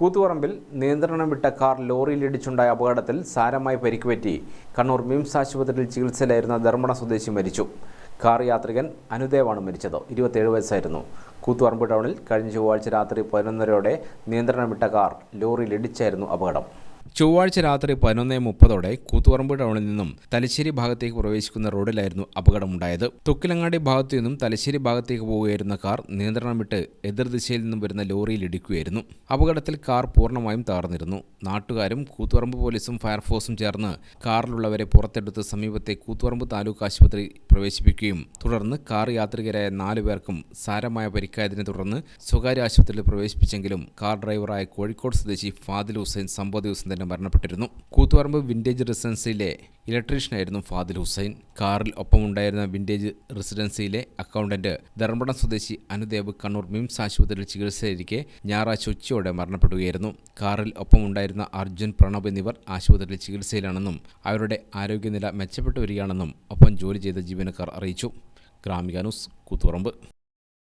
കൂത്തുപറമ്പിൽ നിയന്ത്രണം വിട്ട കാർ ലോറിയിലിടിച്ചുണ്ടായ അപകടത്തിൽ സാരമായി പരിക്കുപറ്റി. കണ്ണൂർ മിംസ് ആശുപത്രിയിൽ ചികിത്സയിലായിരുന്ന ധർമ്മട സ്വദേശി മരിച്ചു. കാർ യാത്രികൻ അനുദേവാണ് മരിച്ചത്. ഇരുപത്തേഴ് വയസ്സായിരുന്നു. കൂത്തുപറമ്പ് ടൗണിൽ കഴിഞ്ഞ ചൊവ്വാഴ്ച രാത്രി പതിനൊന്നരയോടെ നിയന്ത്രണം വിട്ട കാർ ലോറിയിലിടിച്ചായിരുന്നു അപകടം. ചൊവ്വാഴ്ച രാത്രി പതിനൊന്ന് മുപ്പതോടെ കൂത്തുപറമ്പ് ടൗണിൽ നിന്നും തലശ്ശേരി ഭാഗത്തേക്ക് പ്രവേശിക്കുന്ന റോഡിലായിരുന്നു അപകടമുണ്ടായത്. തൊക്കിലങ്ങാടി ഭാഗത്തു നിന്നും തലശ്ശേരി ഭാഗത്തേക്ക് പോവുകയായിരുന്ന കാർ നിയന്ത്രണം വിട്ട് എതിർദിശയിൽ നിന്നും വരുന്ന ലോറിയിൽ ഇടിക്കുകയായിരുന്നു. അപകടത്തിൽ കാർ പൂർണമായും തകർന്നിരുന്നു. നാട്ടുകാരും കൂത്തുപറമ്പ് പോലീസും ഫയർഫോഴ്സും ചേർന്ന് കാറിലുള്ളവരെ പുറത്തെടുത്ത് സമീപത്തെ കൂത്തുപറമ്പ് താലൂക്ക് ആശുപത്രി പ്രവേശിപ്പിക്കുകയും തുടർന്ന് കാർ യാത്രികരായ നാലു പേർക്കും സാരമായ പരിക്കായതിനെ തുടർന്ന് സ്വകാര്യ ആശുപത്രിയിൽ പ്രവേശിപ്പിച്ചെങ്കിലും കാർ ഡ്രൈവറായ കോഴിക്കോട് സ്വദേശി ഫാദിൽ ഹുസൈൻ സംഭവ ദിവസം തന്നെ മരണപ്പെട്ടിരുന്നു. കൂത്തുപറമ്പ് വിന്റേജ് റെസിഡൻസിയിലെ ഇലക്ട്രീഷ്യനായിരുന്നു ഫാദിൽ ഹുസൈൻ. കാറിൽ ഒപ്പമുണ്ടായിരുന്ന വിന്റേജ് റെസിഡൻസിയിലെ അക്കൗണ്ടന്റ് ധർമ്മടം സ്വദേശി അനുദേവ് കണ്ണൂർ മിംസ് ആശുപത്രിയിൽ ചികിത്സയിലിരിക്കെ ഞായറാഴ്ച ഉച്ചയോടെ മരണപ്പെടുകയായിരുന്നു. കാറിൽ ഒപ്പമുണ്ടായിരുന്ന അർജുൻ പ്രണബ് എന്നിവർ ആശുപത്രിയിൽ ചികിത്സയിലാണെന്നും അവരുടെ ആരോഗ്യനില മെച്ചപ്പെട്ടു വരികയാണെന്നും ഒപ്പം ജോലി ചെയ്ത ജീവനക്കാർ അറിയിച്ചു. ഗ്രാമിക ന്യൂസ് കൂത്തുപറമ്പ്.